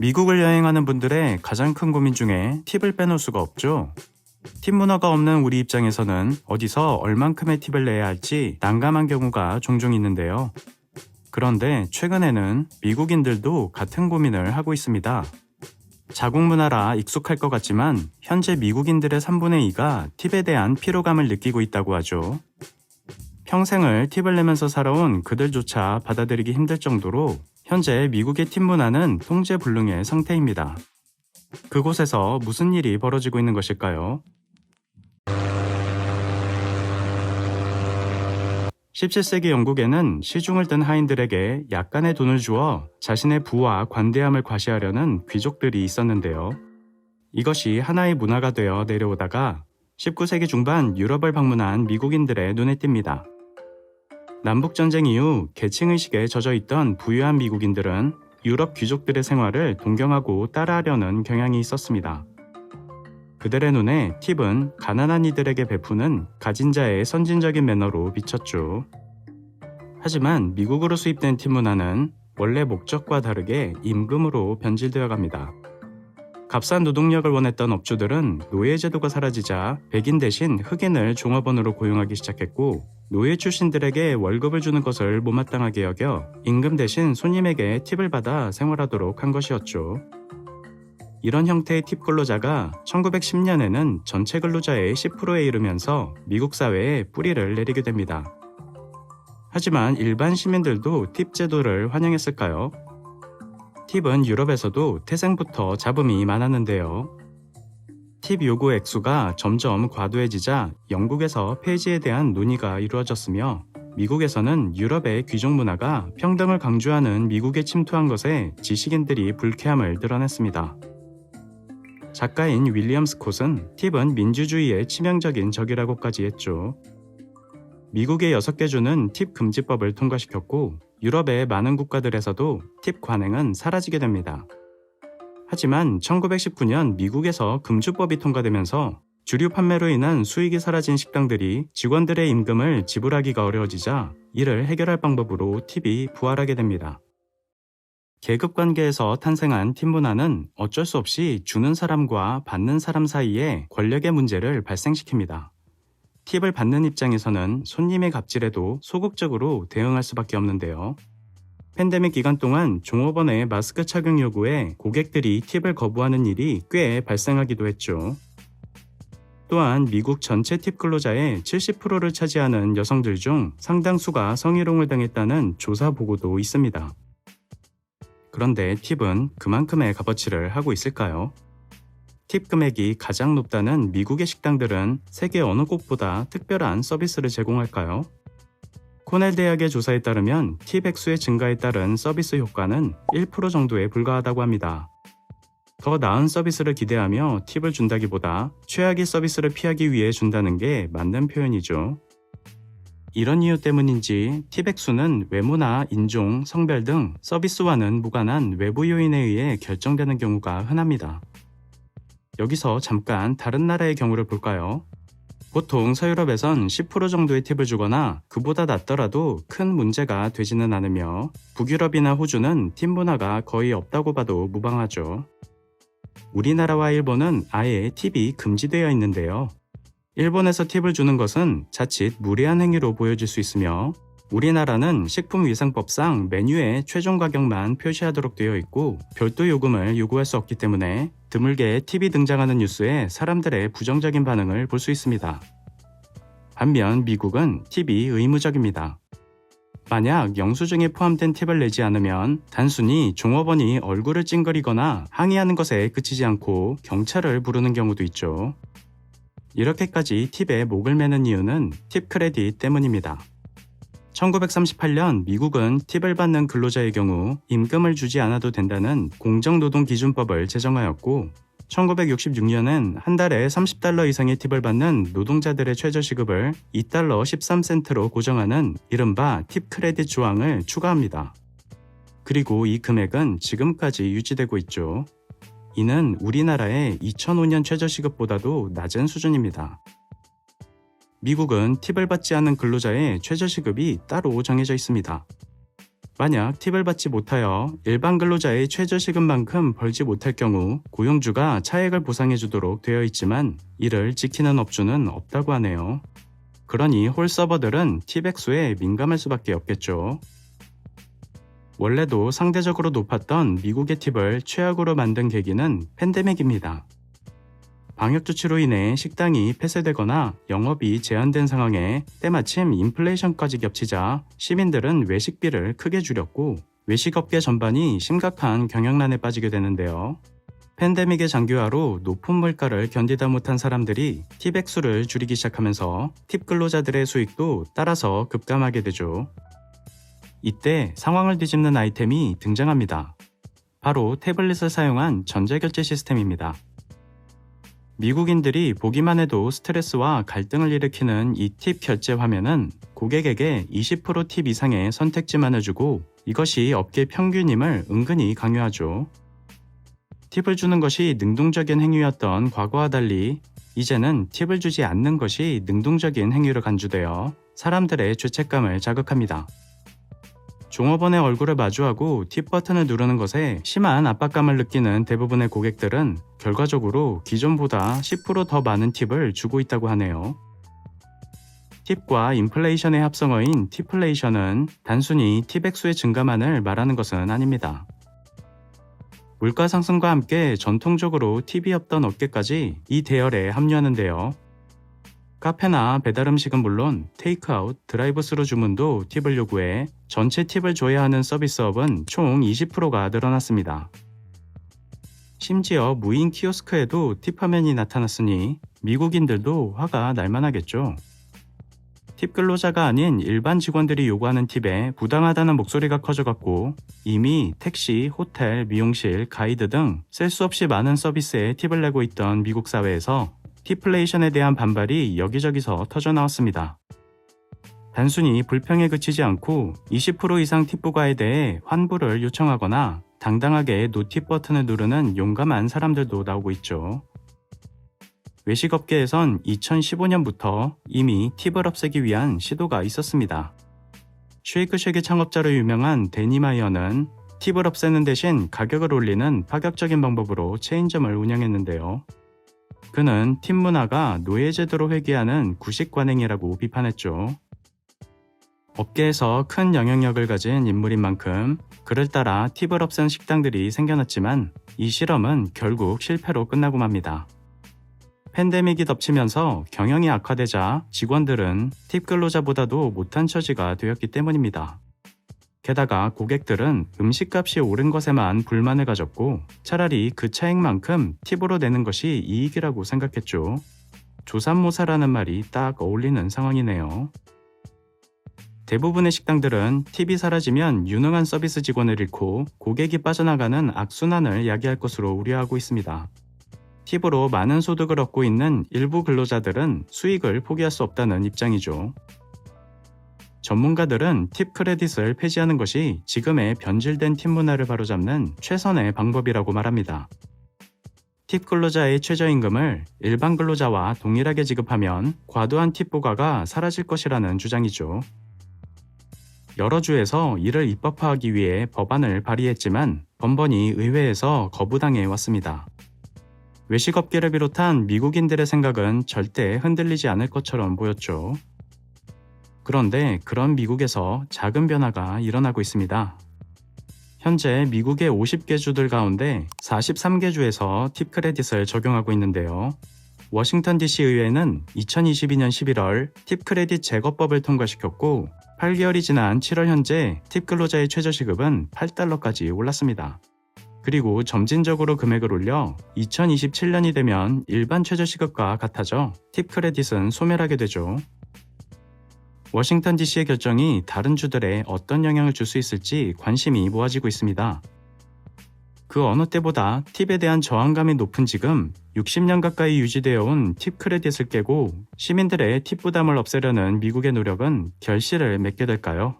미국을 여행하는 분들의 가장 큰 고민 중에 팁을 빼놓을 수가 없죠. 팁 문화가 없는 우리 입장에서는 어디서 얼만큼의 팁을 내야 할지 난감한 경우가 종종 있는데요. 그런데 최근에는 미국인들도 같은 고민을 하고 있습니다. 자국 문화라 익숙할 것 같지만 현재 미국인들의 3분의 2가 팁에 대한 피로감을 느끼고 있다고 하죠. 평생을 팁을 내면서 살아온 그들조차 받아들이기 힘들 정도로 현재 미국의 팁 문화는 통제불능의 상태입니다. 그곳에서 무슨 일이 벌어지고 있는 것일까요? 17세기 영국에는 시중을 든 하인들에게 약간의 돈을 주어 자신의 부와 관대함을 과시하려는 귀족들이 있었는데요. 이것이 하나의 문화가 되어 내려오다가 19세기 중반 유럽을 방문한 미국인들의 눈에 띕니다. 남북전쟁 이후 계층의식에 젖어 있던 부유한 미국인들은 유럽 귀족들의 생활을 동경하고 따라하려는 경향이 있었습니다. 그들의 눈에 팁은 가난한 이들에게 베푸는 가진 자의 선진적인 매너로 비쳤죠. 하지만 미국으로 수입된 팁 문화는 원래 목적과 다르게 임금으로 변질되어 갑니다. 값싼 노동력을 원했던 업주들은 노예제도가 사라지자 백인 대신 흑인을 종업원으로 고용하기 시작했고 노예 출신들에게 월급을 주는 것을 못마땅하게 여겨 임금 대신 손님에게 팁을 받아 생활하도록 한 것이었죠. 이런 형태의 팁 근로자가 1910년에는 전체 근로자의 10%에 이르면서 미국 사회에 뿌리를 내리게 됩니다. 하지만 일반 시민들도 팁 제도를 환영했을까요? 팁은 유럽에서도 태생부터 잡음이 많았는데요. 팁 요구 액수가 점점 과도해지자 영국에서 폐지에 대한 논의가 이루어졌으며 미국에서는 유럽의 귀족 문화가 평등을 강조하는 미국에 침투한 것에 지식인들이 불쾌함을 드러냈습니다. 작가인 윌리엄 스콧은 팁은 민주주의의 치명적인 적이라고까지 했죠. 미국의 6개 주는 팁 금지법을 통과시켰고 유럽의 많은 국가들에서도 팁 관행은 사라지게 됩니다. 하지만 1919년 미국에서 금주법이 통과되면서 주류 판매로 인한 수익이 사라진 식당들이 직원들의 임금을 지불하기가 어려워지자 이를 해결할 방법으로 팁이 부활하게 됩니다. 계급 관계에서 탄생한 팁 문화는 어쩔 수 없이 주는 사람과 받는 사람 사이에 권력의 문제를 발생시킵니다. 팁을 받는 입장에서는 손님의 갑질에도 소극적으로 대응할 수밖에 없는데요. 팬데믹 기간 동안 종업원의 마스크 착용 요구에 고객들이 팁을 거부하는 일이 꽤 발생하기도 했죠. 또한 미국 전체 팁 근로자의 70%를 차지하는 여성들 중 상당수가 성희롱을 당했다는 조사 보고도 있습니다. 그런데 팁은 그만큼의 값어치를 하고 있을까요? 팁 금액이 가장 높다는 미국의 식당들은 세계 어느 곳보다 특별한 서비스를 제공할까요? 코넬 대학의 조사에 따르면 팁 액수의 증가에 따른 서비스 효과는 1% 정도에 불과하다고 합니다. 더 나은 서비스를 기대하며 팁을 준다기보다 최악의 서비스를 피하기 위해 준다는 게 맞는 표현이죠. 이런 이유 때문인지 팁 액수는 외모나 인종, 성별 등 서비스와는 무관한 외부 요인에 의해 결정되는 경우가 흔합니다. 여기서 잠깐 다른 나라의 경우를 볼까요? 보통 서유럽에선 10% 정도의 팁을 주거나 그보다 낮더라도 큰 문제가 되지는 않으며 북유럽이나 호주는 팁 문화가 거의 없다고 봐도 무방하죠. 우리나라와 일본은 아예 팁이 금지되어 있는데요. 일본에서 팁을 주는 것은 자칫 무례한 행위로 보여질 수 있으며 우리나라는 식품위생법상 메뉴에 최종 가격만 표시하도록 되어 있고 별도 요금을 요구할 수 없기 때문에 드물게 팁이 등장하는 뉴스에 사람들의 부정적인 반응을 볼 수 있습니다. 반면 미국은 팁이 의무적입니다. 만약 영수증에 포함된 팁을 내지 않으면 단순히 종업원이 얼굴을 찡그리거나 항의하는 것에 그치지 않고 경찰을 부르는 경우도 있죠. 이렇게까지 팁에 목을 매는 이유는 팁 크레딧 때문입니다. 1938년 미국은 팁을 받는 근로자의 경우 임금을 주지 않아도 된다는 공정노동 기준법을 제정하였고 1966년엔 한 달에 30달러 이상의 팁을 받는 노동자들의 최저시급을 2달러 13센트로 고정하는 이른바 팁 크레딧 조항을 추가합니다. 그리고 이 금액은 지금까지 유지되고 있죠. 이는 우리나라의 2005년 최저시급보다도 낮은 수준입니다. 미국은 팁을 받지 않은 근로자의 최저시급이 따로 정해져 있습니다. 만약 팁을 받지 못하여 일반 근로자의 최저시급만큼 벌지 못할 경우 고용주가 차액을 보상해 주도록 되어 있지만 이를 지키는 업주는 없다고 하네요. 그러니 홀 서버들은 팁 액수에 민감할 수밖에 없겠죠. 원래도 상대적으로 높았던 미국의 팁을 최악으로 만든 계기는 팬데믹입니다. 방역 조치로 인해 식당이 폐쇄되거나 영업이 제한된 상황에 때마침 인플레이션까지 겹치자 시민들은 외식비를 크게 줄였고 외식업계 전반이 심각한 경영난에 빠지게 되는데요. 팬데믹의 장기화로 높은 물가를 견디다 못한 사람들이 팁 액수를 줄이기 시작하면서 팁 근로자들의 수익도 따라서 급감하게 되죠. 이때 상황을 뒤집는 아이템이 등장합니다. 바로 태블릿을 사용한 전자결제 시스템입니다. 미국인들이 보기만 해도 스트레스와 갈등을 일으키는 이 팁 결제 화면은 고객에게 20%팁 이상의 선택지만 해주고 이것이 업계 평균임을 은근히 강요하죠. 팁을 주는 것이 능동적인 행위였던 과거와 달리 이제는 팁을 주지 않는 것이 능동적인 행위로 간주되어 사람들의 죄책감을 자극합니다. 종업원의 얼굴을 마주하고 팁 버튼을 누르는 것에 심한 압박감을 느끼는 대부분의 고객들은 결과적으로 기존보다 10%더 많은 팁을 주고 있다고 하네요. 팁과 인플레이션의 합성어인 팁플레이션은 단순히 팁 액수의 증가만을 말하는 것은 아닙니다. 물가 상승과 함께 전통적으로 팁이 없던 업계까지 이 대열에 합류하는데요. 카페나 배달 음식은 물론 테이크아웃, 드라이브스루 주문도 팁을 요구해 전체 팁을 줘야 하는 서비스업은 총 20%가 늘어났습니다. 심지어 무인 키오스크에도 팁 화면이 나타났으니 미국인들도 화가 날만하겠죠. 팁 근로자가 아닌 일반 직원들이 요구하는 팁에 부당하다는 목소리가 커져갔고 이미 택시, 호텔, 미용실, 가이드 등 셀 수 없이 많은 서비스에 팁을 내고 있던 미국 사회에서 팁플레이션에 대한 반발이 여기저기서 터져나왔습니다. 단순히 불평에 그치지 않고 20% 이상 팁 부과에 대해 환불을 요청하거나 당당하게 노팁 버튼을 누르는 용감한 사람들도 나오고 있죠. 외식업계에선 2015년부터 이미 팁을 없애기 위한 시도가 있었습니다. 쉐이크쉑의 창업자로 유명한 데니마이어는 팁을 없애는 대신 가격을 올리는 파격적인 방법으로 체인점을 운영했는데요. 그는 팀 문화가 노예제도로 회귀하는 구식 관행이라고 비판했죠. 업계에서 큰 영향력을 가진 인물인 만큼 그를 따라 팁을 없앤 식당들이 생겨났지만 이 실험은 결국 실패로 끝나고 맙니다. 팬데믹이 덮치면서 경영이 악화되자 직원들은 팁 근로자보다도 못한 처지가 되었기 때문입니다. 게다가 고객들은 음식값이 오른 것에만 불만을 가졌고 차라리 그 차액만큼 팁으로 내는 것이 이익이라고 생각했죠. 조삼모사라는 말이 딱 어울리는 상황이네요. 대부분의 식당들은 팁이 사라지면 유능한 서비스 직원을 잃고 고객이 빠져나가는 악순환을 야기할 것으로 우려하고 있습니다. 팁으로 많은 소득을 얻고 있는 일부 근로자들은 수익을 포기할 수 없다는 입장이죠. 전문가들은 팁 크레딧을 폐지하는 것이 지금의 변질된 팁 문화를 바로잡는 최선의 방법이라고 말합니다. 팁 근로자의 최저임금을 일반 근로자와 동일하게 지급하면 과도한 팁 부과가 사라질 것이라는 주장이죠. 여러 주에서 이를 입법화하기 위해 법안을 발의했지만 번번이 의회에서 거부당해 왔습니다. 외식업계를 비롯한 미국인들의 생각은 절대 흔들리지 않을 것처럼 보였죠. 그런데 그런 미국에서 작은 변화가 일어나고 있습니다. 현재 미국의 50개 주들 가운데 43개 주에서 팁 크레딧을 적용하고 있는데요. 워싱턴 DC 의회는 2022년 11월 팁 크레딧 제거법을 통과시켰고 8개월이 지난 7월 현재 팁 근로자의 최저시급은 8달러까지 올랐습니다. 그리고 점진적으로 금액을 올려 2027년이 되면 일반 최저시급과 같아져 팁 크레딧은 소멸하게 되죠. 워싱턴 DC의 결정이 다른 주들에 어떤 영향을 줄 수 있을지 관심이 모아지고 있습니다. 그 어느 때보다 팁에 대한 저항감이 높은 지금 60년 가까이 유지되어 온 팁 크레딧을 깨고 시민들의 팁 부담을 없애려는 미국의 노력은 결실을 맺게 될까요?